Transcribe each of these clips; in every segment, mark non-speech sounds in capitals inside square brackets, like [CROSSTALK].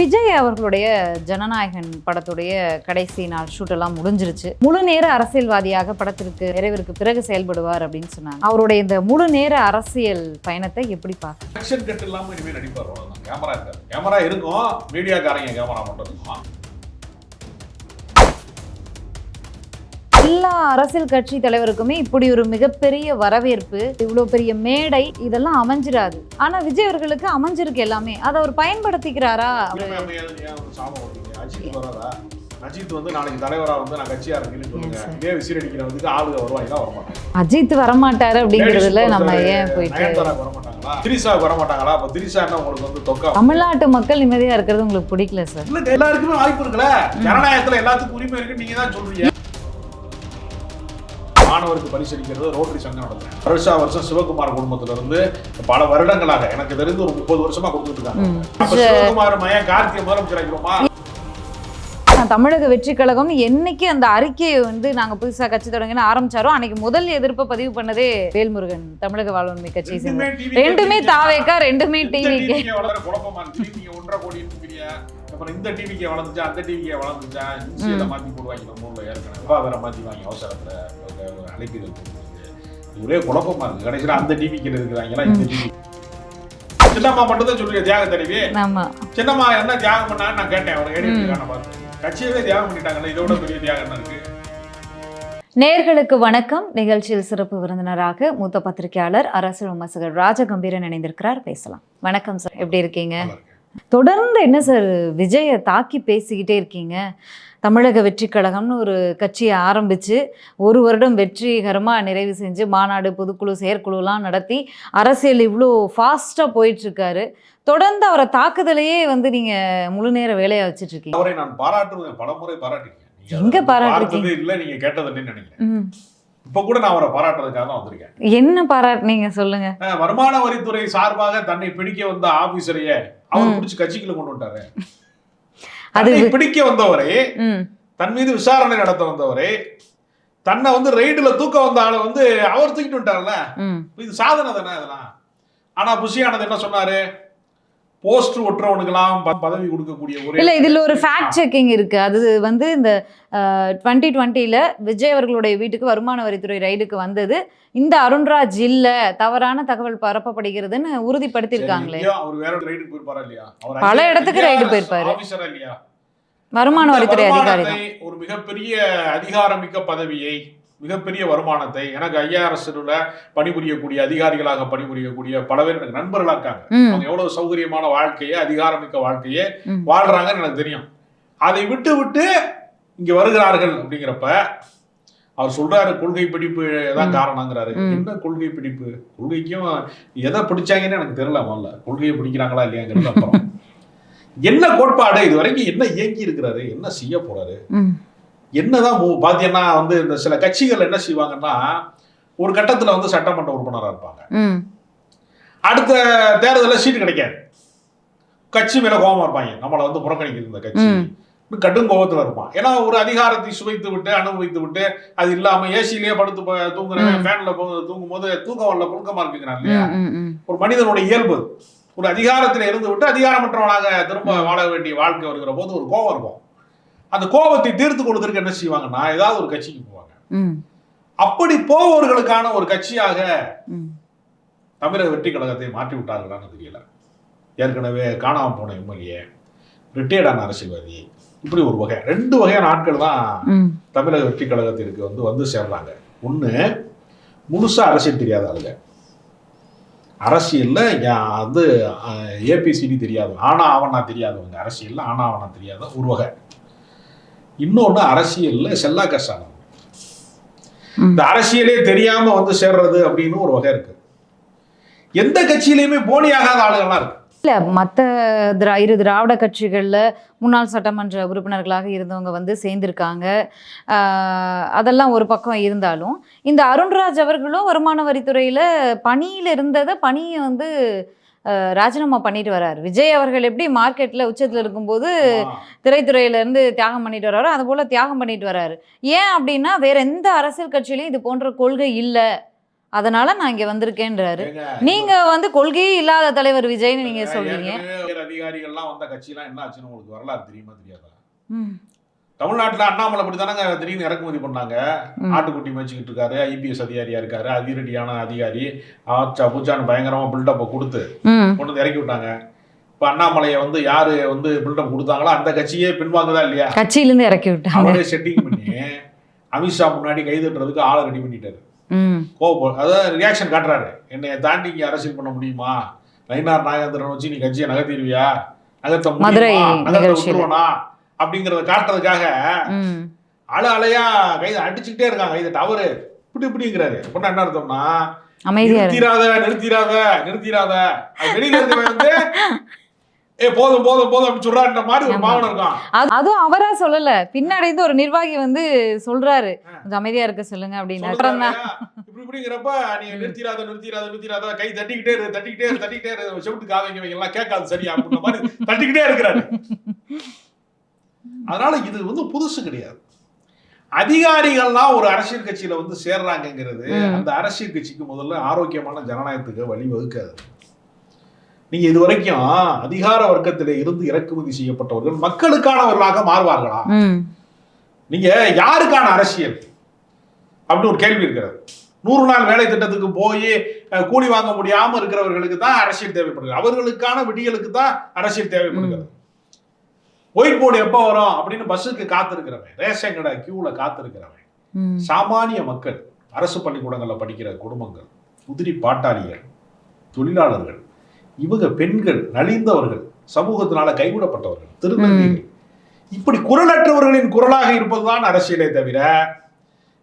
விஜய் அவர்களுடைய ஜனநாயகன் படத்துடைய கடைசி நாள் ஷூட் எல்லாம் முடிஞ்சிருச்சு. முழு நேர அரசியல்வாதியாக படத்திற்கு நிறைவிற்கு பிறகு செயல்படுவார் அப்படின்னு சொன்னாங்க. அவருடைய இந்த முழு நேர அரசியல் பயணத்தை எப்படி பார்க்க கட் இல்லாம இனிமேல் நடிப்பார் கேமரா இருக்காது கேமரா இருக்கும். மீடியாக்காரங்க கேமரா மட்டும் எல்லா அரசியல் கட்சி தலைவருக்குமே இப்படி ஒரு மிகப்பெரிய வரவேற்பு இவ்வளோ பெரிய மேடை இதெல்லாம் அமைஞ்சிராது. ஆனா விஜய் அவர்களுக்கு அமைஞ்சிருக்கு எல்லாமே. அதை அவர் பயன்படுத்திக்கிறாரா? அஜித் வந்து நாளைக்கு தலைவரா வந்து நான் கட்சியா இருக்கேன்னு சொல்லுங்க. இதே விசில் அடிக்கிறவங்களுக்கு ஆளுங்க வருவாங்க வரமாட்டாங்க? அஜித் வரமாட்டாரு அப்படிங்கிறதுல நம்ம ஏன் போயிட்டு? நயன்தாராக்கு வரமாட்டாங்களா? திரிசாவுக்கு வரமாட்டாங்களா? அப்ப திரிசா என்ன உங்களுக்கு வந்து தொக்கா தமிழ்நாட்டு மக்கள் நிம்மதியா இருக்கிறது உங்களுக்கு பிடிக்கல சார் எல்லாருக்குமே வாய்ப்பு இருக்குல்ல. ஜனநாயகத்துல எல்லாத்துக்கும் உரிமை இருக்கு நீங்க தான் சொல்றீங்க. மாணவருக்கு பரிசளிக்கிறது ரோட்டரி சங்கம் நடத்துறேன் வருஷா வருஷம் சிவகுமார் குடும்பத்துல இருந்து பல வருடங்களாக எனக்கு தெரிந்து ஒரு முப்பது வருஷமா கொடுத்துட்டு இருக்காங்க சிவகுமார் கார்த்திகை முதலமைச்சர் தமிழக வெற்றி கழகம் என்னைக்கு அந்த அறிக்கையை வந்து நாங்க புதுசா கட்சி தொடங்கின ஆரம்பிச்சாரோ அன்னைக்கு முதல் எதிர்ப்பை பதிவு பண்ணதே வேல்முருகன் தமிழக வாழ்வுரிமை கட்சியை சேர்ந்த ரெண்டுமே தாவேக்கா ரெண்டுமே டிவி டிவிக்கு அப்புறம் இந்த டிவிக்கு வளர்ந்துச்சா அந்த டிவிக்கு வளர்ந்துச்சா? இன்சியலை மாத்தி போடுவாங்க. நம்ம ஊர்ல ஏற்கனவே. வேற மாத்தி வாங்கி அவசரத்துல அழைப்பிதழ் இது ஒரே குழப்பமா இருக்கு. கடைசியில அந்த டிவிக்கு இருக்கிறாங்களா இந்த டிவி சின்னம்மா மட்டும் தான் சொல்லுங்க தியாக தெரிவி சின்னம்மா என்ன தியாகம் பண்ணான்னு நான் கேட்டேன். அவர் ஏடிஎம்கான பார்த்து. கட்சியவே தியாகம் பண்ணிட்டாங்கல்ல இதோட பெரிய தியாகம் என்ன இருக்கு. நேர்களுக்கு வணக்கம். நிகழ்ச்சியில் சிறப்பு விருந்தினராக மூத்த பத்திரிகையாளர் அரசியல் விமர்சகர் ராஜகம்பீரன் இணைந்திருக்கிறார். பேசலாம். வணக்கம் சார். எப்படி இருக்கீங்க. தொடர்ந்து என்ன சார் விஜயை தாக்கி பேசிக்கிட்டே இருக்கீங்க? தமிழக வெற்றி கழகம்னு ஒரு கட்சியை ஆரம்பித்து ஒரு வருடம் வெற்றிகரமாக நிறைவு செஞ்சு மாநாடு பொதுக்குழு செயற்குழுலாம் நடத்தி அரசியல் இவ்வளோ ஃபாஸ்ட்டாக போயிட்டுருக்காரு. தொடர்ந்து அவரை தாக்குதலையே வந்து நீங்கள் முழு நேர வேலையாக வச்சுட்டு இருக்கீங்க அவரை நான் பாராட்டுவேன். பலமுறை பாராட்டிருக்கேன் எங்க? பார்த்ததே இல்ல நீங்க கேட்டது இல்லைன்னு நினைக்கிறேன். இப்ப கூட நான் அவரை பாராட்டுறதுக்காக தான் வந்திருக்கேன். என்ன பாராட்டுனீங்க சொல்லுங்க. வருமான வரித்துறை சார்பாக தன்னை பிடிக்க வந்த ஆபீசரையே அவர். பிடிச்சி கட்சிக்குள்ள கொண்டு வந்துட்டாரு. அது பிடிக்க வந்தவரை தன் மீது விசாரணை நடத்த வந்தவரை தன்னை வந்து ரைடுல தூக்க வந்த ஆளை வந்து அவர் தூக்கிட்டு வந்துட்டார்ல. இது சாதனை தானே அதெல்லாம் ஆனா புஷியானது என்ன சொன்னாரு? போஸ்ட் ஒட்டுறவனுக்கெல்லாம் பதவி கொடுக்கக்கூடிய ஒரே இல்ல இதுல ஒரு ஃபேக்ட் செக்கிங் இருக்கு. அது வந்து இந்த டுவெண்ட்டி டுவெண்ட்டியில் விஜய் அவர்களுடைய வீட்டுக்கு வருமான வரித்துறை ரைடுக்கு வந்தது. இந்த அருண்ராஜ் இல்ல தவறான தகவல் பரப்பப்படுகிறதுன்னு உறுதிப்படுத்தியிருக்காங்களே. அவர் வேற ரைடுக்கு போயிருப்பாரா இல்லையா? பல இடத்துக்கு raid போயிருப்பாரு. வருமான வரித்துறை அதிகாரி ஒரு மிகப்பெரிய அதிகாரமிக்க பதவியை மிகப்பெரிய வருமானத்தை எனக்கு ஐஆர்எஸ்ல பணிபுரியக்கூடிய அதிகாரிகளாக பணிபுரியக்கூடிய பல பேர் எனக்கு நண்பர்களா இருக்காங்க. அவங்க எவ்வளவு சௌகரியமான வாழ்க்கையை அதிகாரமிக்க வாழ்க்கையை. வாழ்றாங்கன்னு எனக்கு தெரியும். அதை விட்டு விட்டு இங்க வருகிறார்கள் அப்படிங்கிறப்ப அவர் சொல்றாரு கொள்கை பிடிப்பு தான். காரணங்கிறாரு. என்ன கொள்கை பிடிப்பு? கொள்கைக்கும் எதை பிடிச்சாங்கன்னு எனக்கு தெரியல முதல்ல. கொள்கையை பிடிக்கிறாங்களா இல்லையாங்கிறது அப்புறம். [LAUGHS] என்ன கோட்பாடு? இது வரைக்கும் என்ன இயங்கி இருக்கிறாரு என்ன செய்ய போறாரு? என்னதான் பாத்தீங்கன்னா வந்து இந்த சில கட்சிகள் என்ன செய்வாங்கன்னா ஒரு கட்டத்துல வந்து சட்டமன்ற உறுப்பினரா இருப்பாங்க. அடுத்த தேர்தலில் சீட்டு கிடைக்காது. கட்சி மேல கோபமா இருப்பாங்க. நம்மளை வந்து புறக்கணிக்குது இந்த கட்சி. கடும் கோபத்துல இருப்பான். ஏன்னா ஒரு அதிகாரத்தை சுவைத்து விட்டு அனுபவித்து விட்டு அது இல்லாம ஏசிலேயே படுத்து ம். ஃபேன்ல தூங்கும் போது தூக்கம் வரல புழுக்கமா இருக்குங்கிறான் இல்லையா? ஒரு மனிதனுடைய இயல்பு. ஒரு அதிகாரத்தில் இருந்து விட்டு அதிகாரமற்றவனாக திரும்ப வாழ வேண்டிய வாழ்க்கை வருகிற போது ஒரு கோபம் இருக்கும் அந்த கோபத்தை தீர்த்து கொடுக்கறதுக்கு என்ன செய்வாங்கன்னா ஏதாவது ஒரு கட்சிக்கு போவாங்க. அப்படி போபவர்களுக்கான ஒரு கட்சியாக தமிழக வெற்றி கழகத்தை மாற்றி விட்டார்களான்னு தெரியல. ஏற்கனவே காணாம போன எம்எல்ஏ ரிட்டையர்டான அரசியல்வாதி இப்படி ஒரு வகை. ரெண்டு வகையான ஆட்கள் தான் தமிழக வெற்றி கழகத்திற்கு வந்து வந்து சேர்றாங்க. ஒன்று முழுசா அரசியல் தெரியாத ஆளுங்க. அரசியல்ல வந்து ஏபிசிடி தெரியாதவங்க. ஆனா ஆவணா தெரியாதவங்க. அரசியல்ல ஆனா ஆவணா தெரியாத ஒரு வகை. இன்னொன்று அரசியல்ல செல்லா. இந்த அரசியலே தெரியாம வந்து சேர்றது அப்படின்னு ஒரு வகை இருக்கு. எந்த கட்சியிலையுமே போலியாகாத ஆளுகள்லாம் இருக்கு. இல்ல மற்ற திரா இரு திராவிட கட்சிகள்ல முன்னாள் சட்டமன்ற உறுப்பினர்களாக இருந்தவங்க வந்து சேர்ந்திருக்காங்க. அதெல்லாம் ஒரு பக்கம் இருந்தாலும் இந்த அருண்ராஜ் அவர்களும் வருமான வரித்துறையில பணியில இருந்ததை பணியை வந்து ராஜினாமா பண்ணிட்டு வராரு. விஜய் அவர்கள் எப்படி மார்க்கெட்ல உச்சத்துல இருக்கும்போது திரைத்துறையில இருந்து தியாகம் பண்ணிட்டு வர்றாரோ அது போல தியாகம் பண்ணிட்டு வராரு. ஏன் அப்படின்னா வேற எந்த அரசியல் கட்சியிலையும் இது போன்ற கொள்கை இல்லை. அதனால நான் இங்க வந்திருக்கேன்றாரு. நீங்க வந்து கொள்கையே இல்லாத தலைவர் விஜய்னு நீங்க சொல்றீங்க. அதிகாரிகள்லாம் வந்த கட்சிலாம் என்ன ஆச்சுன்னு உங்களுக்கு வரலாறு தெரியுமா தெரியாதா? ம், தமிழ்நாட்டுல அண்ணாமலை அப்படி தானங்க திடீர்னு இறக்குமதி பண்ணாங்க. ம். ஆட்டுக்குட்டி மேய்ச்சிக்கிட்டு இருக்காரு ஐபிஎஸ் அதிகாரியா இருக்காரு அதிரடியான அதிகாரி. ஆச்சா பூச்சான்னு பயங்கரமா பில்டப்பை கொடுத்து கொண்டு வந்து இறக்கி விட்டாங்க. இப்ப அண்ணாமலையை வந்து யாரு வந்து பில்டப் கொடுத்தாங்களோ அந்த கட்சியே பின்வாங்குதா இல்லையா? கட்சியில இருந்து இறக்கி விட்டாங்க. அவரே செட்டிங் பண்ணி அமித்ஷா முன்னாடி கைதட்டுறதுக்கு ஆளை ரெடி பண்ணிட்டாரு. கோபம் அதாவது ரியாக்ஷன் காட்டுறாரு. என்னை தாண்டி இங்க அரசியல் பண்ண முடியுமா? நயினார் நாகேந்திரன் வச்சு நீ கட்சியை நகர்த்திடுவியா? நகர்த்த முடியுமா? நகர்த்த. விட்டுருவனா? அப்படிங்கறத காட்டுறதுக்காக. அழு அலையா கைது அடிச்சுக்கிட்டே இருக்காங்க. கைதட்டு அவரு இப்படி இப்படிங்கிறாரு. அப்படின்னா என்ன அர்த்தம்னா நிறுத்திராத நிறுத்திராத நிறுத்திராத. வெளியில இருக்கவன் வந்து ஏ போதும் போதும் போதும் அப்படி சொல்றான்ற மாதிரி ஒரு. பாவனை இருக்கான். அது- அதுவும் அவரா சொல்லல. பின்னாடி இருந்து ஒரு நிர்வாகி வந்து சொல்றாரு. கொஞ்சம் அமைதியா இருக்க சொல்லுங்க அப்படின்னு. இப்படி இப்படிங்கிறப்ப நீங்க நிறுத்திராத நிறுத்திராத நிறுத்திராத கை தட்டிக்கிட்டே இரு தட்டிக்கிட்டே இரு தட்டிக்கிட்டே இரு செவிட்டு காதைங்க எல்லாம் கேட்காது சரியா? அப்படின்ற மாதிரி தட்டிக்கிட்டே இருக்கிறாரு. அதனால இது வந்து புதுசு கிடையாது. அதிகாரிகள்லாம் ஒரு அரசியல் கட்சியில வந்து சேர்றாங்கங்கிறது. அந்த அரசியல் கட்சிக்கு முதல்ல ஆரோக்கியமான ஜனநாயகத்துக்கு வழி வகுக்காது நீங்க இது வரைக்கும் அதிகார வர்க்கத்திலே இருந்து இறக்குமதி செய்யப்பட்டவர்கள் மக்களுக்கானவர்களாக மாறுவார்களா? ம், நீங்க யாருக்கான அரசியல்? அப்படின்னு ஒரு கேள்வி இருக்கிறது. நூறு நாள் வேலை திட்டத்துக்கு போய் கூலி வாங்க முடியாம இருக்கிறவர்களுக்கு தான் அரசியல் தேவைப்படுகிறது. அவர்களுக்கான விடியலுக்கு தான் அரசியல் தேவைப்படுகிறது. ஒயிட் போர்டு எப்போ வரும் அப்படின்னு பஸ்ஸுக்கு காத்திருக்கிறவன். ரேஷன் கடை கியூல காத்திருக்கிறவன். சாமானிய மக்கள் அரசு பள்ளிக்கூடங்கள்ல படிக்கிற குடும்பங்கள் உதிரி பாட்டாளிகள் தொழிலாளர்கள் இவங்க பெண்கள் நலிந்தவர்கள் சமூகத்தினால கைவிடப்பட்டவர்கள் திருநங்கைகள். இப்படி குரலற்றவர்களின் குரலாக இருப்பதுதான் அரசியலே தவிர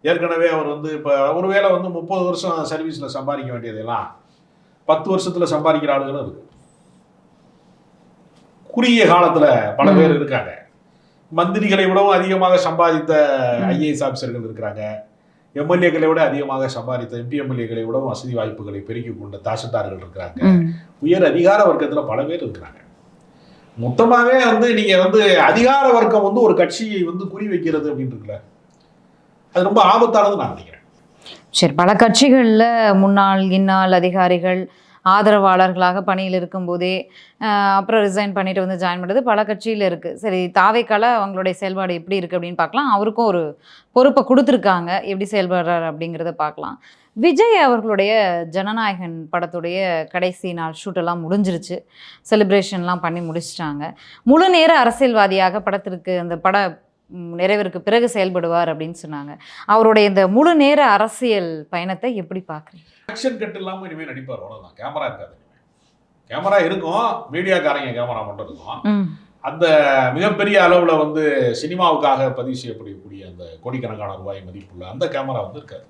ஏற்கனவே அவர் வந்து இப்ப ஒருவேளை வந்து முப்பது வருஷம் சர்வீஸ்ல சம்பாதிக்க வேண்டியதெல்லாம் பத்து வருஷத்துல சம்பாதிக்கிற ஆளுகளும் இருக்கு. குறுகிய காலத்துல பல பேர் இருக்காங்க. மந்திரிகளை விடவும் அதிகமாக சம்பாதித்த ஐஏஎஸ் ஆபீசர்கள் இருக்கிறாங்க. எம்எல்ஏக்களை விட அதிகமாக சம்பாதித்த எம்பி எம்எல்ஏக்களை விடவும் வசதி வாய்ப்புகளை பெருக்கிக் கொண்ட தாசில்தார்கள் இருக்கிறாங்க. உயர் அதிகார வர்க்கத்துல பல பேர் இருக்கிறாங்க. மொத்தமாவே வந்து நீங்க வந்து அதிகார வர்க்கம் வந்து ஒரு கட்சியை வந்து குறி வைக்கிறது அப்படின்னு இருக்குல்ல அது ரொம்ப ஆபத்தானது நான் நினைக்கிறேன். சரி பல கட்சிகள்ல முன்னாள் இன்னாள் அதிகாரிகள் ஆதரவாளர்களாக பணியில் இருக்கும்போதே அப்புறம் ரிசைன் பண்ணிட்டு வந்து ஜாயின் பண்ணுறது பல கட்சியில் இருக்குது சரி தாவைக்கால அவங்களுடைய செயல்பாடு எப்படி இருக்குது அப்படின்னு பார்க்கலாம். அவருக்கும் ஒரு பொறுப்பை கொடுத்துருக்காங்க. எப்படி செயல்படுறாரு அப்படிங்கிறத பார்க்கலாம். விஜய் அவர்களுடைய ஜனநாயகன் படத்துடைய கடைசி நாள் ஷூட்டெல்லாம் முடிஞ்சிருச்சு. செலிப்ரேஷன்லாம் பண்ணி முடிச்சிட்டாங்க. முழு நேர அரசியல்வாதியாக படத்திற்கு அந்த பட நிறைவிற்கு பிறகு செயல்படுவார் அப்படின்னு சொன்னாங்க. அவருடைய இந்த முழு நேர அரசியல் பயணத்தை எப்படி பார்க்குறீங்க? ஆக்ஷன் கட் இல்லாம இனிமே நடிப்பார். அவ்வளவுதான். கேமரா இருக்காது கேமரா இருக்கும். மீடியாக்காரங்க கேமரா மட்டும் இருக்கும். அந்த மிகப்பெரிய அளவுல வந்து சினிமாவுக்காக பதிவு செய்யப்படக்கூடிய அந்த கோடிக்கணக்கான ரூபாய் மதிப்புள்ள அந்த கேமரா வந்து இருக்காது.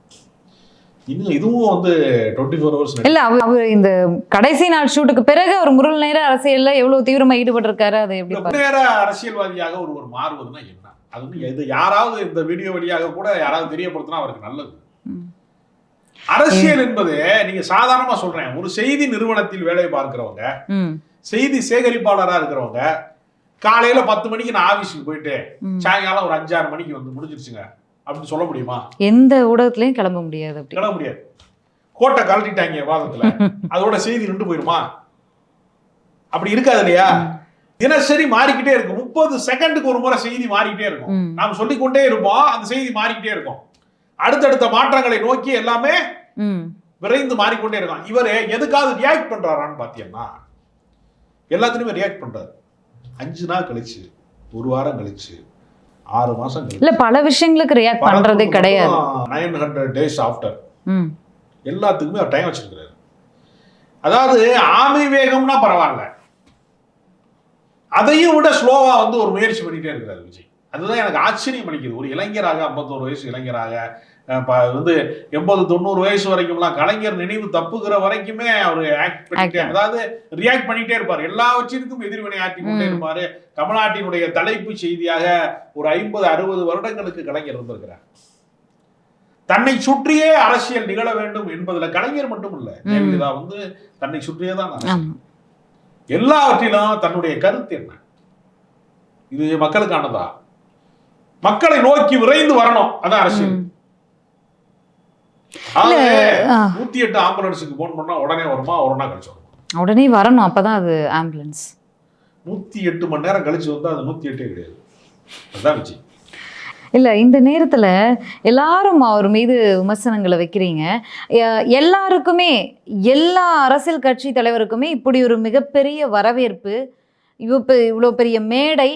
இன்னும் இதுவும் வந்து டுவெண்ட்டி ஃபோர் ஹவர்ஸ் இல்ல அவர் அவர் இந்த கடைசி நாள் ஷூட்டுக்கு பிறகு ஒரு முழு நேர அரசியல்ல எவ்வளவு தீவிரமா ஈடுபட்டிருக்காரு அதை எப்படி நேர அரசியல்வாதியாக ஒருவர் மாறுவதுன்னா என்ன? அது வந்து இது யாராவது இந்த வீடியோ வழியாக கூட யாராவது தெரியப்படுத்தினா அவருக்கு நல்லது. அரசியல் என்பது நீங்க சாதாரணமா சொல்றேன் ஒரு செய்தி நிறுவனத்தில் வேலை பார்க்கிறவங்க செய்தி சேகரிப்பாளரா இருக்கிறவங்க காலையில பத்து மணிக்கு நான் ஆபீஸுக்கு போயிட்டு. சாயங்காலம் ஒரு அஞ்சாறு மணிக்கு வந்து முடிஞ்சிருச்சுங்க அப்படின்னு சொல்ல முடியுமா? எந்த ஊடகத்திலயும் கிளம்ப முடியாது கிளம்ப முடியாது. கோட்டை கழட்டிட்டாங்க வாதத்துல [LAUGHS] அதோட செய்தி நின்று போயிருமா? அப்படி இருக்காது இல்லையா? தினசரி மாறிக்கிட்டே இருக்கும். முப்பது செகண்டுக்கு ஒரு முறை செய்தி மாறிக்கிட்டே இருக்கும். நாம் சொல்லிக்கொண்டே இருப்போம் அந்த செய்தி மாறிக்கிட்டே இருக்கும். அடுத்தடுத்த மாற்றங்களை நோக்கி எல்லாமே ம். விரைந்து மாறிக்கொண்டே இருக்கும் இவர் எதுக்காவது ரியாக்ட் பண்றாரான்னு பாத்தீங்கன்னா எல்லாத்துலயுமே ரியாக்ட் பண்றாரு. அஞ்சு நாள் கழிச்சு ஒரு வாரம் கழிச்சு ஆறு மாசம் இல்ல பல விஷயங்களுக்கு ரியாக்ட் பண்றதே கிடையாது. நைன் ஹண்ட்ரட் டேஸ் ஆஃப்டர் எல்லாத்துக்குமே அவர் டைம் வச்சிருக்கிறாரு. அதாவது ஆமை வேகம்னா பரவாயில்ல. அதையும் விட ஸ்லோவா வந்து ஒரு முயற்சி பண்ணிட்டே இருக்கிறார் விஜய். அதுதான் எனக்கு ஆச்சரியம் அளிக்குது. ஒரு இளைஞராக ஐம்பத்தோரு வயசு இளைஞராக வந்து எண்பது தொண்ணூறு வயசு வரைக்கும்லாம் கலைஞர் நினைவு தப்புகிற வரைக்குமே அவர் ஆக்ட் பண்ணிட்டே. அதாவது ரியாக்ட் பண்ணிட்டே இருப்பார். எல்லாவற்றிற்கும் எதிர்வினை ஆற்றி கொண்டே. இருப்பாரு. தமிழ்நாட்டினுடைய தலைப்பு செய்தியாக ஒரு ஐம்பது அறுபது வருடங்களுக்கு கலைஞர் இருந்திருக்கிறார். தன்னை சுற்றியே அரசியல் நிகழ வேண்டும் என்பதுல கலைஞர் மட்டும் இல்ல. ஜெயலலிதா வந்து தன்னை சுற்றியே தான் எல்லாவற்றிலும் தன்னுடைய கருத்து என்ன? இது மக்களுக்கானதா? மக்களை நோக்கி விரைந்து வரணும். அதான் அரசியல். நூத்தி எட்டு ஆம்புலன்ஸுக்கு போன் பண்ணா உடனே வருமா ஒரு நாள் கழிச்சு வரும்? உடனே வரணும் அப்பதான் அது ஆம்புலன்ஸ். நூத்தி எட்டு மணி நேரம் கழிச்சு வந்தா அது நூத்தி எட்டே கிடையாது. அதுதான் விஜய். இல்லை இந்த நேரத்தில் எல்லாரும் அவர் மீது விமர்சனங்களை வைக்கிறீங்க. எல்லாருக்குமே எல்லா அரசியல் கட்சி தலைவருக்குமே இப்படி ஒரு மிகப்பெரிய வரவேற்பு இவ்வளோ இவ்வளோ பெரிய மேடை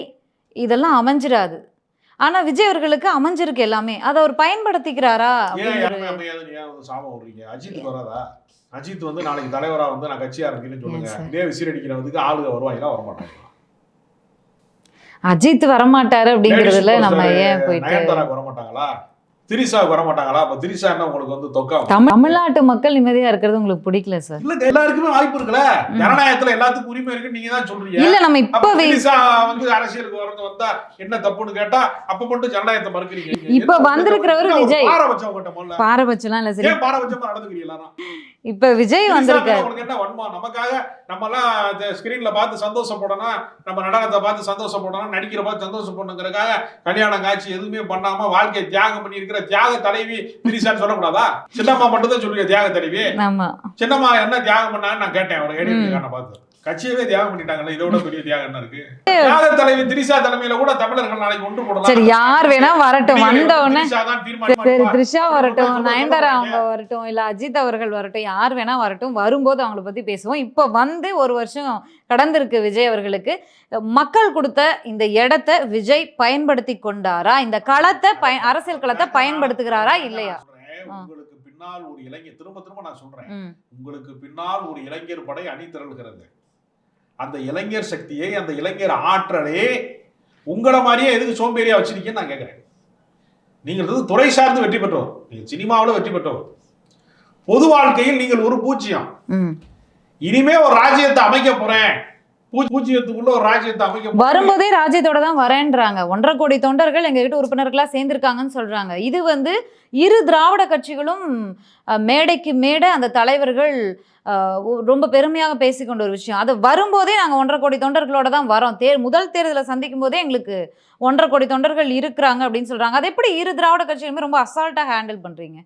இதெல்லாம் அமைஞ்சிராது. ஆனால் விஜய் அவர்களுக்கு அமைஞ்சிருக்கு எல்லாமே. அதை அவர் பயன்படுத்திக்கிறாரா சாபம் விடுறீங்க அஜித் வராதா? அஜித் வந்து நாளைக்கு தலைவரா வந்து நான் கட்சியா இருக்கேன்னு சொல்லுங்க. இதே விசில் அடிக்கிறதுக்கு ஆளுங்க வருவாங்களா வரமாட்டாங்க அஜித் வரமாட்டாரு அப்படிங்கிறதுல நம்ம ஏன் போயிட்டு நயன்தாராக்கு வரமாட்டாங்களா திரிசாவுக்கு வரமாட்டாங்களா? அப்ப திரிசா என்ன உங்களுக்கு வந்து தொக்கா தமிழ் தமிழ்நாட்டு மக்கள் நிம்மதியா இருக்கிறது உங்களுக்கு பிடிக்கல சார். இல்ல எல்லாருக்குமே வாய்ப்பு இருக்குல்ல? ஜனநாயகத்துல எல்லாத்துக்கும் உரிமை இருக்குன்னு நீங்க தான் சொல்றீங்க. இல்ல நம்ம இப்பவே திரிசா வந்து அரசியலுக்கு வரது வந்தா என்ன தப்புன்னு கேட்டா அப்ப மட்டும் ஜனநாயகத்தை மறுக்கிறீங்க. இப்ப வந்திருக்கிறவர் விஜய். பாரபட்சம் பாரபட்சம்லாம் இல்ல சரி. பாரபட்சமா நடந்துக்கிறீங்க எல்லாரும்? இப்ப விஜய் வந்திருக்காரு. நமக்காக நம்ம எல்லாம் ஸ்கிரீன்ல பார்த்து சந்தோஷப்படணும் நம்ம நடனத்தை பார்த்து சந்தோஷப்படணும் நடிக்கிற பார்த்து சந்தோஷப்படணுங்கிறதுக்காக கல்யாணம் காட்சி எதுவுமே பண்ணாம வாழ்க்கையை தியாகம் பண்ணி இருக்கிற தியாக தலைவி திரிசான்னு சொல்லக்கூடாதா? சின்னம்மா மட்டும் தான் சொல்லுங்க தியாக தலைவி. சின்னம்மா என்ன தியாகம் பண்ணான்னு நான் கேட்டேன் அவர் ஏடிஎம்கான பார்த்து. கட்சியவே தியாகம் பண்ணிட்டாங்கல்ல இதோட பெரிய தியாகம் என்ன இருக்கு? தியாக தலைவி திரிசா தலைமையில கூட தமிழர்கள் நாளைக்கு ஒன்று போடலாம். சரி யார் வேணா வரட்டும் வந்த உடனே. சரி. த்ரிஷா வரட்டும் நயன்தாரா. அவங்க வரட்டும் இல்ல அஜித் அவர்கள் வரட்டும் யார் வேணா வரட்டும் வரும்போது அவங்கள பத்தி பேசுவோம். இப்ப வந்து ஒரு வருஷம் கடந்திருக்கு விஜய் அவர்களுக்கு. மக்கள் கொடுத்த இந்த இடத்தை விஜய் பயன்படுத்தி கொண்டாரா? இந்த களத்தை பய அரசியல் களத்தை பயன்படுத்துகிறாரா இல்லையா. உங்களுக்கு பின்னால் ஒரு இளைஞர் திரும்ப திரும்ப நான் சொல்றேன். உங்களுக்கு பின்னால் ஒரு இளைஞர் படை அணி திரள்கிறது அந்த இளைஞர் சக்தியை அந்த இளைஞர் ஆற்றலே உங்களை மாதிரியே எதுக்கு சோம்பேறியா வச்சிருக்கீங்கன்னு நான் கேட்கிறேன். நீங்கள் வந்து துறை சார்ந்து வெற்றி பெற்றவர் நீங்கள் சினிமாவில் வெற்றி பெற்றவர் பொது வாழ்க்கையில் நீங்கள் ஒரு பூஜ்ஜியம். ம். இனிமே ஒரு ராஜ்யத்தை அமைக்க போறேன். பூஜ்ஜியத்துக்குள்ள ஒரு ராஜ்யத்தை அமைக்க. வரும்போதே ராஜ்யத்தோட தான் வரேன்றாங்க. ஒன்றரை கோடி தொண்டர்கள் எங்ககிட்ட உறுப்பினர்களா சேர்ந்திருக்காங்கன்னு சொல்றாங்க. இது வந்து இரு திராவிட கட்சிகளும் மேடைக்கு மேடை அந்த தலைவர்கள் ரொம்ப பெருமையாக பேசிக்கொண்ட ஒரு விஷயம். அது வரும்போதே நாங்கள் ஒன்றரை கோடி தொண்டர்களோட தான் வரோம். தேர் முதல் தேர்தலை சந்திக்கும் போதே எங்களுக்கு ஒன்றரை கோடி தொண்டர்கள் இருக்கிறாங்க அப்படின்னு சொல்றாங்க. அது எப்படி இரு திராவிட கட்சிகளுமே ரொம்ப அசால்ட்டா ஹேண்டில் பண்றீங்க?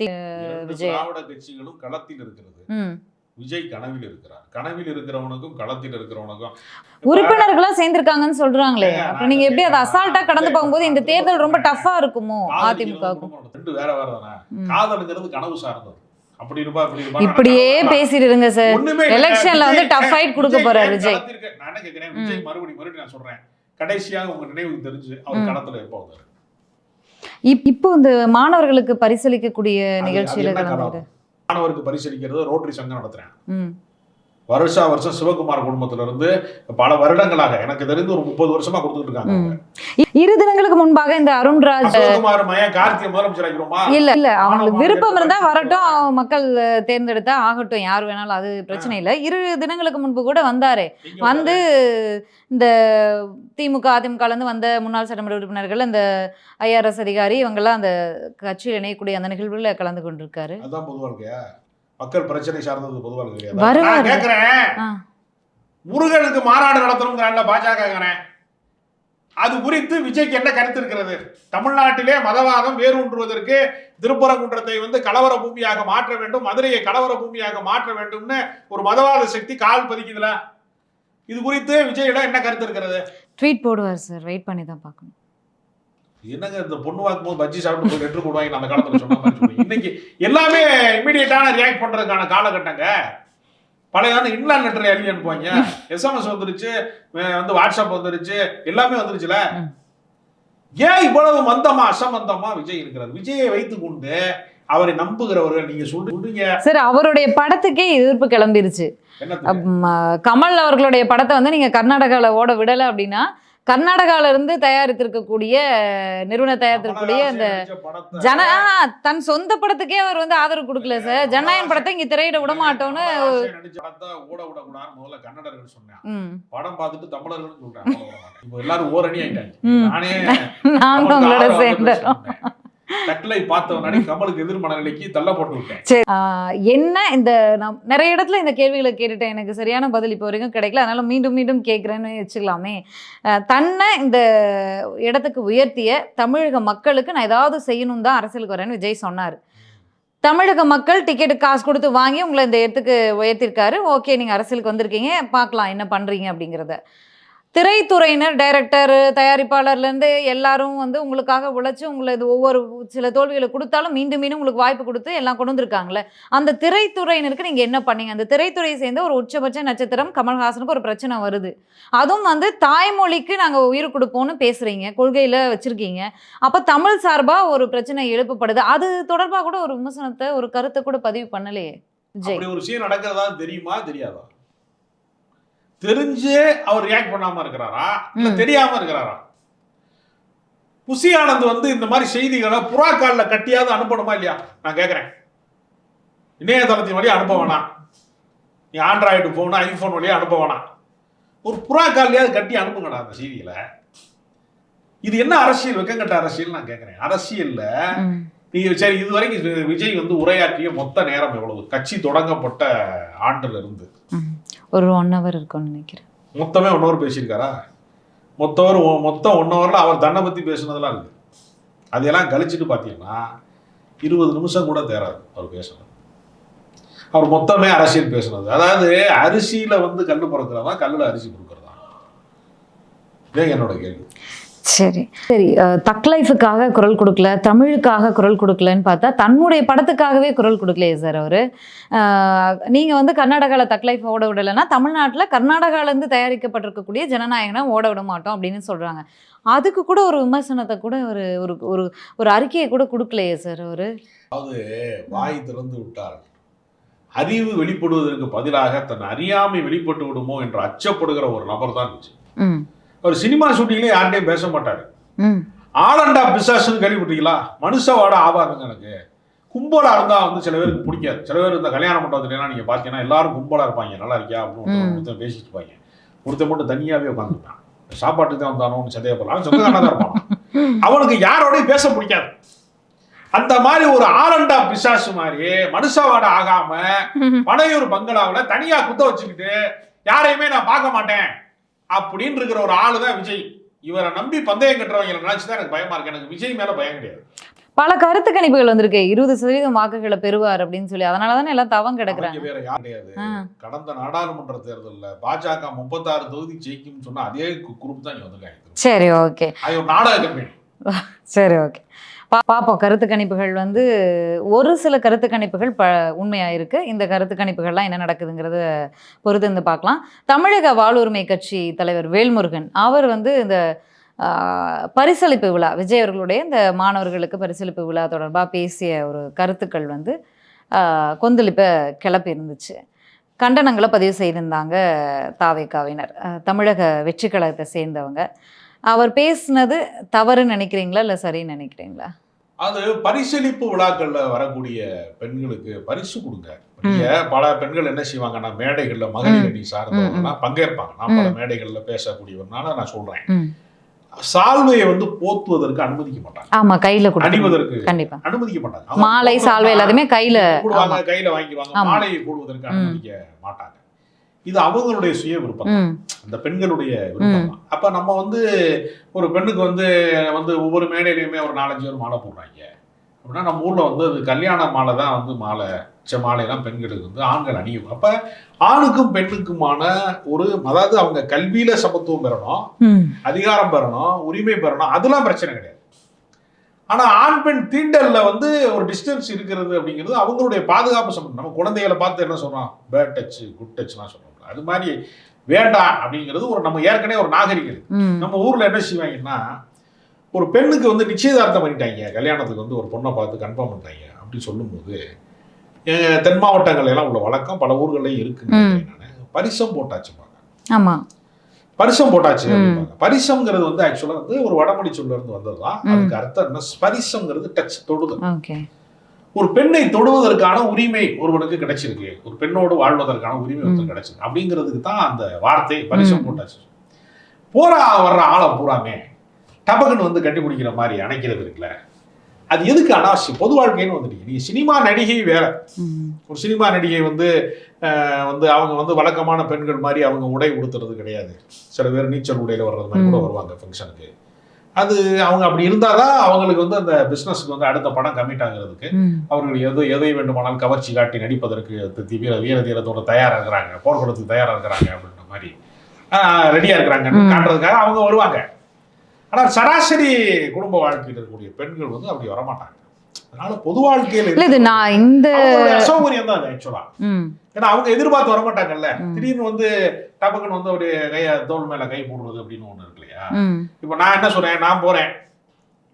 இரண்டு விஜய். திராவிட கட்சிகளும் களத்தில் இருக்கிறது. விஜய் கனவில் இருக்கிறார். கனவில் இருக்கிறவனுக்கும் களத்தில் இருக்கிறவனுக்கும். உறுப்பினர்களா சேர்ந்திருக்காங்கன்னு சொல்றாங்களே. அப்புறம் நீங்க எப்படி அதை அசால்ட்டா கடந்து போகும்போது இந்த தேர்தல் ரொம்ப டஃப்பா இருக்குமோ குடும்பம் ரெண்டு வேற வேற தானே. காதலுங்கிறது கனவு சார்ந்தது. இப்படியே பேசிட்டு இருங்க சார். எலெக்ஷன்ல வந்து tough fight கொடுக்க போறாரு விஜய். நான் என்ன கேட்கிறேன்? விஜய் மறுபடி மறுபடியும் நான் சொல்றேன். கடைசியாக உங்க நினைவுக்கு தெரிஞ்சு அவர். களத்துல எப்போ வந்தாரு? இப்போ இந்த மாணவர்களுக்கு பரிசளிக்கக்கூடிய நிகழ்ச்சியில கலந்துட்டு? மாணவருக்கு பரிசளிக்கிறது ரோட்டரி சங்கம் நடத்துறேன் வருஷா வருஷம் சிவகுமார் குடும்பத்துல இருந்து பல வருடங்களாக எனக்கு தெரிந்து ஒரு முப்பது வருஷமா கொடுத்துட்டு இருக்காங்க. இரு தினங்களுக்கு முன்பாக இந்த அருண்ராஜ் சிவகுமார் மையம் கார்த்திகை முதலமைச்சர் இல்ல இல்ல. அவங்களுக்கு விருப்பம் இருந்தா வரட்டும். மக்கள் தேர்ந்தெடுத்தா ஆகட்டும். யார் வேணாலும் அது பிரச்சனை இல்ல. இரு தினங்களுக்கு முன்பு கூட வந்தாரு. வந்து இந்த திமுக அதிமுகல இருந்து வந்த முன்னாள் சட்டமன்ற உறுப்பினர்கள் அந்த ஐஆர்எஸ் அதிகாரி இவங்கெல்லாம் அந்த கட்சியில் இணையக்கூடிய அந்த நிகழ்வுல கலந்து கொண்டிருக்காரு. அதுதான் பொது வாழ்க்கையா மக்கள் பிரச்சனை சார்ந்தது பொது வாழ்க்கை கிடையாது. நான் கேட்கிறேன். முருகனுக்கு மாநாடு நடத்தணுங்கிறான்ல பாஜக அது குறித்து விஜய்க்கு என்ன கருத்து இருக்கிறது? தமிழ்நாட்டிலே மதவாதம் வேரூன்றுவதற்கு திருப்பரங்குன்றத்தை வந்து கலவர பூமியாக மாற்ற வேண்டும் மதுரையை கலவர பூமியாக மாற்ற வேண்டும்னு ஒரு மதவாத சக்தி கால் பதிக்குதுல. இது குறித்து விஜயிடம் என்ன கருத்து இருக்கிறது? ட்வீட் போடுவார் சார் வெயிட் பண்ணி தான் பார்க்கணும். என்னங்க இந்த பொண்ணு பார்க்கும்போது பஜ்ஜி சாப்பிட்டு போய் லெட்டர் போடுவாங்க அந்த காலத்துல சொன்ன. இன்னைக்கு எல்லாமே இமிடியேட்டான ரியாக்ட் பண்றதுக்கான காலகட்டங்க. பழைய வந்து இன்லாண்ட் லெட்டர் எழுதி அனுப்புவாங்க. எஸ்எம்எஸ் வந்துருச்சு வந்து வாட்ஸ்அப் வந்துருச்சு எல்லாமே வந்துருச்சுல. ஏன் இவ்வளவு மந்தமா அசமந்தமா விஜய் இருக்கிறார்? விஜயை வைத்துக் கொண்டு அவரை நம்புகிறவர்கள் நீங்க சொல்ற- சொல்றீங்க. சார் அவருடைய படத்துக்கே எதிர்ப்பு கிளம்பிருச்சு. கமல் அவர்களுடைய படத்தை வந்து நீங்க கர்நாடகால ஓட விடல அப்படின்னா கர்நாடகால இருந்து தயாரித்திருக்கக்கூடிய நிறுவனம் தயாரித்திருக்கக்கூடிய அந்த ஜன தன் சொந்த படத்துக்கே அவர் வந்து ஆதரவு கொடுக்கல சார். ஜனநாயகம் படத்தை இங்க திரையிட விட மாட்டோம்னு ஓட விடக்கூடாதுன்னு முதல்ல கன்னடர்கள் சொன்னேன். படம் பார்த்துட்டு தமிழர்கள் சொல்றாங்க. விட எல்லாரும் ஓரணி ஆயிட்டாங்க. நானே நாங்க உங்களோட ஆதரவா கட்டளை கமலுக்கு எதிர்மன நிலைக்கு தள்ள போட்டு விட்டேன். சரி. என்ன இந்த நான் நிறைய இடத்துல இந்த கேள்விகளை கேட்டுட்டேன். எனக்கு சரியான பதில் இப்போ வரைக்கும் கிடைக்கல. அதனால மீண்டும் மீண்டும் கேட்குறேன்னு வச்சுக்கலாமே. தன்னை இந்த இடத்துக்கு உயர்த்திய தமிழக மக்களுக்கு நான் ஏதாவது செய்யணும் தான் அரசியலுக்கு வரேன்னு விஜய் சொன்னார். தமிழக மக்கள் டிக்கெட்டு காசு கொடுத்து வாங்கி உங்களை இந்த இடத்துக்கு உயர்த்திருக்காரு. ஓகே நீங்கள் அரசியலுக்கு வந்திருக்கீங்க. பார்க்கலாம் என்ன பண்ணுறீங்க அப்படிங்கிறத. திரைத்துறையினர் டைரக்டர் தயாரிப்பாளர்லேருந்து எல்லாரும் வந்து உங்களுக்காக உழைச்சி உங்களை இது ஒவ்வொரு சில தோல்விகளை கொடுத்தாலும் மீண்டும் மீண்டும் உங்களுக்கு வாய்ப்பு கொடுத்து எல்லாம் கொண்டு வந்திருக்காங்களே அந்த திரைத்துறையினருக்கு நீங்கள் என்ன பண்ணீங்க? அந்த திரைத்துறையை சேர்ந்த ஒரு உச்சபட்ச நட்சத்திரம் கமல்ஹாசனுக்கு ஒரு பிரச்சனை வருது. அதுவும் வந்து தாய்மொழிக்கு நாங்கள் உயிர் கொடுப்போம்னு பேசுகிறீங்க கொள்கையில் வச்சுருக்கீங்க. அப்போ தமிழ் சார்பாக ஒரு பிரச்சனை எழுப்பப்படுது. அது தொடர்பாக கூட ஒரு விமர்சனத்தை ஒரு கருத்தை கூட பதிவு பண்ணலையே. ஜெய் ஒரு விஷயம் நடக்கிறதா தெரியுமா? தெரியாதா? தெரிஞ்சே அவர் ரியாக்ட் பண்ணாம இருக்கிறாரா? இல்ல. தெரியாம இருக்கிறாரா? புசி ஆனந்த் வந்து இந்த மாதிரி செய்திகளை புறா கால்ல கட்டியாவது அனுப்பணுமா இல்லையா? நான் கேட்கறேன் இணையதளத்தின் வழியா அனுப்ப வேணாம். நீ ஆண்ட்ராய்டு போன் ஐபோன் வழியா அனுப்ப வேணாம். ஒரு புறா கால்லையாவது கட்டி அனுப்புங்கடா அந்த செய்தியில இது என்ன அரசியல்? வெக்கங்கட்ட அரசியல் நான் கேட்கறேன் அரசியல்ல. நீங்க சரி இது வரைக்கும் விஜய் வந்து உரையாற்றிய மொத்த நேரம் எவ்வளவு? கட்சி தொடங்கப்பட்ட ஆண்டுல இருந்து. ஒரு ஒன் ஹவர் இருக்கும்னு நினைக்கிறேன். மொத்தமே ஒன் ஹவர் பேசியிருக்காரா? மொத்தவர் மொத்தம் ஒன் ஹவரில் அவர் தன்னை பற்றி பேசுனதெல்லாம் இருக்கு. அதையெல்லாம் கழிச்சிட்டு பார்த்தீங்கன்னா இருபது நிமிஷம் கூட தேராது அவர் பேசுனது அவர் மொத்தமே அரசியல் பேசுனது. அதாவது அரிசியில் வந்து கல் பிறக்கிறதா கல்லில் அரிசி கொடுக்குறதா இதே என்னோட கேள்வி. சரி. சரி தக் லைஃபுக்காக குரல் கொடுக்கல தமிழுக்காக குரல் கொடுக்கலன்னு பார்த்தா தன்னுடைய படத்துக்காகவே குரல் கொடுக்கலையே சார் அவர். நீங்கள் வந்து கர்நாடகாவில் தக் லைஃப் ஓட விடலைன்னா தமிழ்நாட்டில் கர்நாடகாவிலேருந்து தயாரிக்கப்பட்டிருக்கக்கூடிய ஜனநாயகனை ஓட விட மாட்டோம் அப்படின்னு சொல்கிறாங்க அதுக்கு கூட ஒரு விமர்சனத்தை கூட ஒரு ஒரு ஒரு ஒரு அறிக்கையை கூட கொடுக்கலையே சார் அவர். வாய் திறந்து விட்டால் அறிவு வெளிப்படுவதற்கு பதிலாக தன் அறியாமை வெளிப்பட்டு விடுமோ என்று அச்சப்படுகிற ஒரு நபர் தான் அவர் சினிமா ஷூட்டிங்லேயே யார்கிட்டையும் பேச மாட்டாரு. ஆலண்டா பிசாசுன்னு கேள்விப்பட்டீங்களா மனுஷவாட ஆவாதுங்க எனக்கு. கும்பலா இருந்தா வந்து சில பேருக்கு பிடிக்காது. சில பேர் இந்த கல்யாண மண்டபத்துலாம் நீங்க பாத்தீங்கன்னா எல்லாரும் கும்பலா இருப்பாங்க. நல்லா இருக்கியா அப்படின்னு. ஒருத்தன் பேசிட்டு இருப்பாங்க. ஒருத்தன் மட்டும் தனியாவே உட்காந்துருப்பான் சாப்பாட்டுக்கு தான் வந்தானோன்னு சந்தேகப்படலாம் அவன் சொந்தக்காரனா தான் இருப்பான். அவனுக்கு யாரோடையும் பேச பிடிக்காது. அந்த மாதிரி ஒரு ஆலண்டா பிசாசு மாதிரி மனுஷவாட ஆகாம பனையூர் பங்களாவுல தனியா குத்த வச்சுக்கிட்டு யாரையுமே நான் பார்க்க மாட்டேன். அப்படின்னு இருக்கிற ஒரு ஆளு தான் விஜய். இவரை நம்பி பந்தயம் கட்டுறவங்க நினைச்சு தான் எனக்கு பயமா இருக்கு. எனக்கு விஜய் மேல பயம் கிடையாது. பல கருத்து கணிப்புகள் வந்திருக்கு. இருபது சதவீதம் வாக்குகளை பெறுவார் அப்படின்னு சொல்லி. அதனால தானே எல்லாம் தவம் கிடக்குறாங்க. வேற யாரும் கிடையாது. கடந்த நாடாளுமன்ற தேர்தல்ல பாஜக முப்பத்தாறு தொகுதி ஜெயிக்கும்னு சொன்னா அதே குரூப் தான் இங்க வந்திருக்காங்க. சரி ஓகே. அது ஒரு நாடக கம்பெனி. சரி ஓகே. பார்ப்போம் கருத்து கணிப்புகள் வந்து ஒரு சில கருத்து கணிப்புகள் ப உண்மையாக இருக்குது இந்த கருத்து கணிப்புகள்லாம் என்ன நடக்குதுங்கிறத பொறுத்திருந்து பார்க்கலாம். தமிழக வாழ்வுரிமை கட்சி தலைவர் வேல்முருகன் அவர் வந்து இந்த பரிசளிப்பு விழா விஜய் அவர்களுடைய இந்த மாணவர்களுக்கு பரிசளிப்பு விழா தொடர்பாக பேசிய ஒரு கருத்துக்கள் வந்து கொந்தளிப்பை கிளப்பி இருந்துச்சு கண்டனங்களை பதிவு செய்திருந்தாங்க தாவைக்காவினர் தமிழக வெற்றி கழகத்தை சேர்ந்தவங்க. அவர் பேசுனது தவறுன்னு நினைக்கிறீங்களா இல்லை சரின்னு நினைக்கிறீங்களா? அது பரிசளிப்பு விழாக்கள்ல வரக்கூடிய பெண்களுக்கு பரிசு கொடுங்க. பல பெண்கள் என்ன செய்வாங்கன்னா மேடைகள்ல மகளிர் அணி சார்ந்தவங்கன்னா பங்கேற்பாங்க. நான் பல மேடைகள்ல பேசக்கூடியவர்னால நான் சொல்றேன். சால்வையை வந்து போத்துவதற்கு அனுமதிக்க மாட்டாங்க. ஆமா கையில அணிவதற்கு கண்டிப்பா. அனுமதிக்க மாட்டாங்க. மாலை சால்வை எல்லாத்தையுமே கையில. கையில வாங்கிடுவாங்க. மாலையை போடுவதற்கு அனுமதிக்க மாட்டாங்க. இது அவங்களுடைய சுய விருப்பம் அந்த பெண்களுடைய விருப்பம் அப்ப நம்ம வந்து ஒரு பெண்ணுக்கு வந்து வந்து ஒவ்வொரு மேடையிலையுமே ஒரு நாலஞ்சு பேர் மாலை போடுறாங்க. அப்படின்னா நம்ம ஊர்ல வந்து அது கல்யாண மாலை தான் வந்து மாலை. மிச்ச மாலையெல்லாம் பெண்களுக்கு வந்து ஆண்கள் அணியும். அப்ப ஆணுக்கும் பெண்ணுக்குமான ஒரு அதாவது அவங்க கல்வியில சமத்துவம் பெறணும் அதிகாரம் பெறணும் உரிமை பெறணும் அதெல்லாம் பிரச்சனை கிடையாது. ஆனா ஆண் பெண் தீண்டல்ல வந்து ஒரு டிஸ்டன்ஸ் இருக்கிறது அப்படிங்கிறது அவங்களுடைய பாதுகாப்பு சம்பந்தம். நம்ம குழந்தைகளை பார்த்து என்ன சொல்றோம் பேட் டச் குட் டச்லாம் சொல்றோம் அது மாதிரி வேண்டாம் அப்படிங்கிறது ஒரு நம்ம ஏற்கனவே ஒரு நாகரிகம் நம்ம ஊர்ல என்ன செய்வாங்கன்னா ஒரு பெண்ணுக்கு வந்து நிச்சயதார்த்தம் பண்ணிட்டாங்க. கல்யாணத்துக்கு வந்து ஒரு பொண்ணை பார்த்து கன்ஃபார்ம் பண்ணிட்டாங்க அப்படி சொல்லும்போது தென் மாவட்டங்கள்ல எல்லாம் உள்ள வழக்கம் பல ஊர்களையும் நானு. பரிசம் போட்டாச்சுப்பாங்க ஆமா. பரிசம் போட்டாச்சு. பரிசம்ங்கிறது வந்து ஆக்சுவலா வந்து ஒரு வடமொழி சொல்ல இருந்து வந்ததுதான். அதுக்கு அர்த்தம் என்ன? ஸ்பரிசம்ங்கிறது டச் தொடுதல். ஒரு பெண்ணை தொடுவதற்கான உரிமை ஒருவனுக்கு கிடைச்சிருக்கு. ஒரு பெண்ணோடு வாழ்வதற்கான உரிமை ஒருத்தர் கிடைச்சிருக்கு. அப்படிங்கிறதுக்கு தான் அந்த வார்த்தை பரிசம். போட்டாச்சு. போறா வர்ற ஆளை பூராமே டபக்குன்னு வந்து கட்டி பிடிக்கிற மாதிரி அணைக்கிறது இருக்குல்ல. அது எதுக்கு அனாவசியம்? பொது வாழ்க்கைன்னு வந்துட்டீங்க. நீங்க சினிமா நடிகை வேற. ஒரு சினிமா நடிகை வந்து வந்து அவங்க வந்து வழக்கமான பெண்கள் மாதிரி அவங்க உடை உடுத்துறது கிடையாது. சில பேர் நீச்சல் உடையில வர்றது மாதிரி கூட. வருவாங்க ஃபங்க்ஷனுக்கு அது அவங்க அப்படி இருந்தாதான் அவங்களுக்கு வந்து அந்த பிசினஸ்க்கு வந்து அடுத்த படம் கமிட் ஆகுறதுக்கு. அவர்கள் எது எதை வேண்டுமானாலும் கவர்ச்சி காட்டி நடிப்பதற்கு தி- தி- வீர தீரத்தோட தயாரா இருக்கிறாங்க போர்க்குளத்துக்கு தயாரா இருக்கிறாங்க அப்படின்ற மாதிரி ரெடியா இருக்கிறாங்க. காட்டுறதுக்காக அவங்க வருவாங்க ஆனா சராசரி குடும்ப வாழ்க்கையில் இருக்கக்கூடிய பெண்கள் வந்து அப்படி வரமாட்டாங்க அதனால பொது வாழ்க்கையில் இல்ல இது நான் இந்த அசௌகரியம் தான் ஆக்சுவலா ஏன்னா அவங்க எதிர்பார்த்து வரமாட்டாங்கல்ல. ம். திடீர்னு வந்து டபக்குன்னு வந்து ஒரு கைய தோல் மேல கை போடுறது அப்படின்னு ஒண்ணு இருக்கு இல்லையா? இப்போ நான் என்ன சொல்றேன்? நான் போறேன்.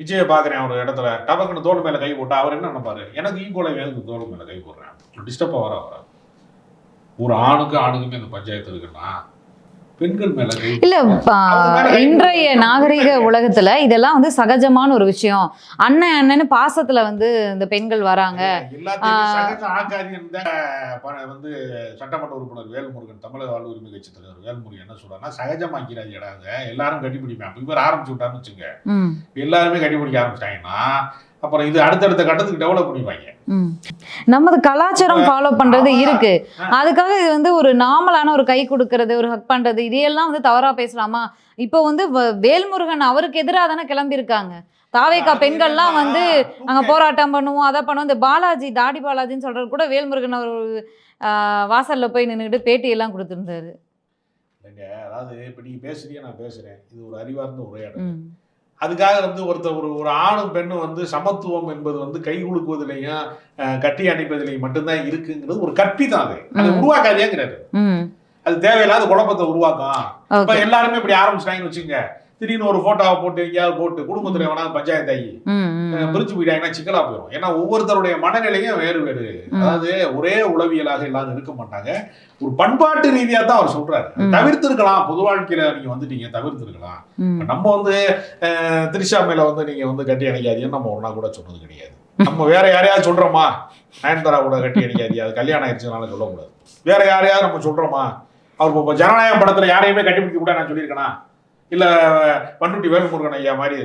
விஜயை பார்க்குறேன் ஒரு இடத்துல. டபக்குன்னு தோல் மேல கை போட்டா அவர் என்ன நினைப்பாரு? எனக்கு ஈக்குவலாக எதுக்கு தோல் மேல கை போடுறேன். டிஸ்டர்பாக வர வர ஒரு ஆணுக்கு ஆணுக்குமே இந்த பஞ்சாயத்து இருக்குன்னா இல்ல இன்றைய நாகரிக உலகத்துல இதெல்லாம் வந்து சகஜமான ஒரு விஷயம். அண்ணன் அண்ணன்னு பாசத்துல வந்து இந்த பெண்கள் வராங்க. வந்து சட்டமன்ற உறுப்பினர் வேல்முருகன் தமிழக வாழ் உரிமை கட்சி தலைவர் வேல்முருகன் என்ன சொல்றாருன்னா சகஜமாக்கிறாங்க எல்லாரும் கட்டிப்பிடிப்பாங்க. இவர் ஆரம்பிச்சு விட்டாருன்னு வச்சுங்க எல்லாருமே கட்டிப்பிடிக்க ஆரம்பிச்சிட்டாங்கன்னா அப்புறம் இது அடுத்தடுத்த கட்டத்துக்கு டெவலப் பண்ணிப்பாங்க. நமது கலாச்சாரம் ஃபாலோ பண்றது. இருக்கு. அதுக்காக இது வந்து ஒரு நார்மலான ஒரு கை கொடுக்கறது ஒரு ஹக் பண்றது இதையெல்லாம் வந்து தவறா பேசலாமா? இப்போ வந்து வேல்முருகன் அவருக்கு எதிராக தானே கிளம்பி இருக்காங்க தாவேக்கா பெண்கள்லாம் வந்து நாங்க தூக்க- போராட்டம் பண்ணுவோம் அதை பண்ணுவோம். இந்த பாலாஜி தாடி பாலாஜின்னு சொல்றது கூட வேல்முருகன் அவர் வாசல்ல போய் நின்றுக்கிட்டு பேட்டி எல்லாம் கொடுத்துருந்தாரு அதாவது இப்ப நீங்க பேசுறீங்க நான் பேசுறேன். இது ஒரு அறிவார்ந்த உரையாடல். அதுக்காக வந்து ஒருத்தர் ஒரு ஒரு ஆணும் பெண்ணும் வந்து சமத்துவம் என்பது வந்து கை குலுக்குவதிலையும் கட்டி அணைப்பதிலையும் மட்டும்தான் இருக்குங்கிறது ஒரு கற்பி தான் அது. அதை. உருவாக்காதேங்கிறாரு. அது தேவையில்லாத குழப்பத்தை உருவாக்கும். இப்ப எல்லாருமே இப்படி ஆரம்பிச்சிட்டாங்கன்னு வச்சுங்க திடீர்னு ஒரு போட்டோவை போட்டு எங்கேயாவது போட்டு குடும்பத்துல வேணா பஞ்சாயத்து ஆகி பிரிச்சு போயிட்டாங்கன்னா சிக்கலா போயிடும் ஏன்னா ஒவ்வொருத்தருடைய மனநிலையும் வேறு வேறு. அதாவது ஒரே உளவியலாக எல்லாரும் இருக்க மாட்டாங்க. ஒரு பண்பாட்டு ரீதியா தான் அவர் சொல்றாரு. ம். தவிர்த்திருக்கலாம். பொது வாழ்க்கையில நீங்க வந்துட்டீங்க தவிர்த்திருக்கலாம். ம். நம்ம வந்து திரிஷா மேல வந்து நீங்க வந்து கட்டி அணைக்காதீங்கன்னு நம்ம நாள் கூட சொன்னது கிடையாது. நம்ம வேற யாரையாவது சொல்றோமா? நயன்தாரா கூட கட்டி அணைக்காதீங்க. அது கல்யாணம் ஆயிடுச்சுனால சொல்லக்கூடாது. வேற யாரையாவது நம்ம சொல்றோமா? அவர் இப்போ ஜனநாயகம் படத்துல யாரையுமே கட்டிப்பிடிக்க கூட நான் சொல்லியிருக்கேனா? இல்ல பண்ருட்டி வேல்முருகன் ஐயா மாதிரி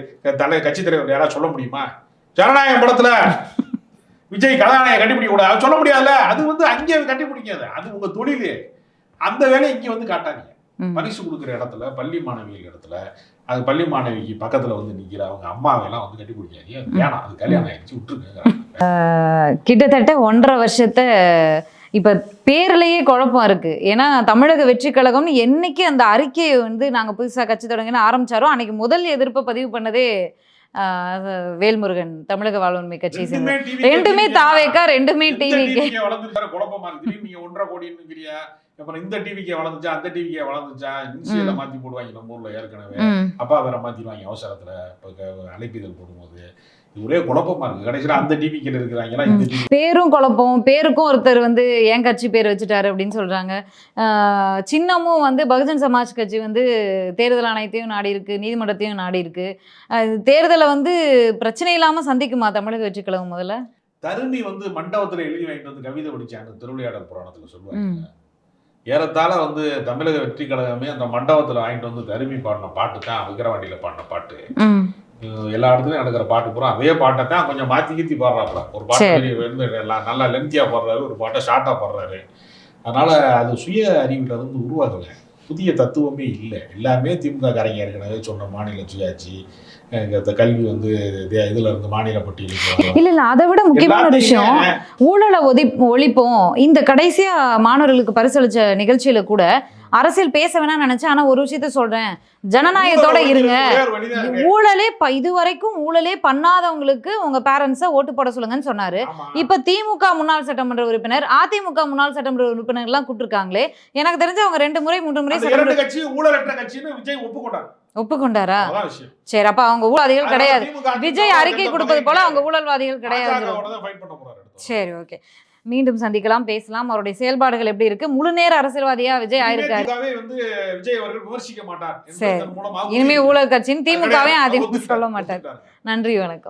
தலை கட்சி தலைவர் யாராவது சொல்ல முடியுமா? ஜனநாயகம் படத்துல விஜய் கதாநாயகம் கண்டுபிடிக்க கூடாது. அது சொல்ல முடியாதுல்ல. அது வந்து அங்கே கண்டுபிடிக்காது. அது உங்க தொழில். அந்த வேலையை இங்க வந்து காட்டாதீங்க. பரிசு கொடுக்குற இடத்துல பள்ளி மாணவிகள் இடத்துல அது பள்ளி மாணவிக்கு பக்கத்துல வந்து நிக்கிற அவங்க அம்மாவெல்லாம் வந்து கட்டி பிடிக்காதீங்க வேணாம் அது கல்யாணம் ஆயிடுச்சு விட்டுருங்க. கிட்டத்தட்ட ஒன்றரை வருஷத்தை இப்ப பேர்லயே குழப்பம் இருக்கு. ஏன்னா தமிழக வெற்றி கழகம்னு என்னைக்கு அந்த அறிக்கையை வந்து நாங்க புதுசா கட்சி தொடங்கின ஆரம்பிச்சாரோ அன்னைக்கு முதல் எதிர்ப்பை பதிவு பண்ணதே வேல்முருகன் தமிழக வாழ்வுரிமை கட்சியை சேர்ந்த ரெண்டுமே. தாவேக்கா ரெண்டுமே டிவிக்கு TVK வளர்ந்துருக்காரு? குழப்பமா இருக்கு. திடீர்னு நீங்க ஒன்றரை கோடின்னு அப்புறம் இந்த டிவிக்கே வளர்ந்துச்சா? அந்த டிவிக்கே வளர்ந்துச்சா? இன்சியலை மாத்தி போடுவாங்க நம்ம ஊர்ல ஏற்கனவே. அப்பா வேற மாத்திடுவாங்க அவசரத்துல. அழைப்பிதழ் போடும்போது. ஒரே குழப்பமா இருக்கு கடைசியில அந்த டிவிக்கில் இருக்கிறாங்களா பேரும் குழப்பம் பேருக்கும் ஒருத்தர் வந்து என் கட்சி பேர் வச்சுட்டாரு அப்படின்னு சொல்றாங்க. சின்னமும் வந்து பகுஜன் சமாஜ் கட்சி வந்து தேர்தல் ஆணையத்தையும் நாடி இருக்கு நீதிமன்றத்தையும் நாடி இருக்கு. தேர்தலை வந்து பிரச்சனை இல்லாம சந்திக்குமா தமிழக வெற்றி கழகம் முதல்ல? தருமி வந்து மண்டபத்துல எழுதி வாங்கிட்டு வந்து கவிதை படிச்சாங்க. திருவிளையாடல் புராணத்துல சொல்லுவாங்க. ஏறத்தாழ வந்து தமிழக வெற்றி கழகமே அந்த மண்டபத்துல வாங்கிட்டு வந்து தருமி பாடின பாட்டு தான் விக்கிரவாண்டியில பாடின பாட்டு. எல்லா இடத்துலயும் நடக்கிற பாட்டு பூரா அதே பாட்டை தான் கொஞ்சம் மாத்தி கீத்தி பாடுறாப்புல. ஒரு பாட்டு வந்து நல்லா லென்த்தியா பாடுறாரு ஒரு பாட்டை ஷார்ட்டா பாடுறாரு. அதனால அது சுய அறிவுல இருந்து உருவாகல. புதிய தத்துவமே இல்லை. எல்லாமே திமுக காரங்க ஏற்கனவே சொன்ன மாநில சுயாட்சி கல்வி வந்து இதுல இருந்து மாநில பட்டியலுக்கு. இல்ல இல்ல அதை விட முக்கியமான விஷயம் ஊழலை ஒதி ஒழிப்போம். இந்த கடைசியா மாணவர்களுக்கு பரிசளிச்ச நிகழ்ச்சியில கூட அரசியல் பேச வேணாம்னு நினைச்சேன் ஆனா ஒரு விஷயத்த சொல்றேன். ஜனநாயகத்தோட இருங்க. ஊழலே ப- இது வரைக்கும் ஊழலே பண்ணாதவங்களுக்கு உங்க பேரண்ட்ஸை ஓட்டு போட சொல்லுங்கன்னு சொன்னாரு. இப்ப திமுக முன்னாள் சட்டமன்ற உறுப்பினர் அதிமுக முன்னாள் சட்டமன்ற உறுப்பினர் எல்லாம் கூப்பிட்டுருக்காங்களே. எனக்கு தெரிஞ்சு அவங்க ரெண்டு முறை மூன்று முறை சட்டமன்ற ஒப்புக்கொண்டார். சரி அப்ப அவங்க ஊழல்வாதிகள் கிடையாது. விஜய் அறிக்கை கொடுப்பது போல அவங்க ஊழல்வாதிகள் கிடையாது. சரி ஓகே மீண்டும் சந்திக்கலாம் பேசலாம். அவருடைய செயல்பாடுகள் எப்படி இருக்கு? முழு நேர அரசியல்வாதியா விஜய் ஆயிருக்காரு. விஜய் அவர்கள் விமர்சிக்க மாட்டார் சரி. இனிமே ஊழல் கட்சின்னு திமுகவே ஒத்துக்கிட்டார், சொல்ல மாட்டார். நன்றி வணக்கம்.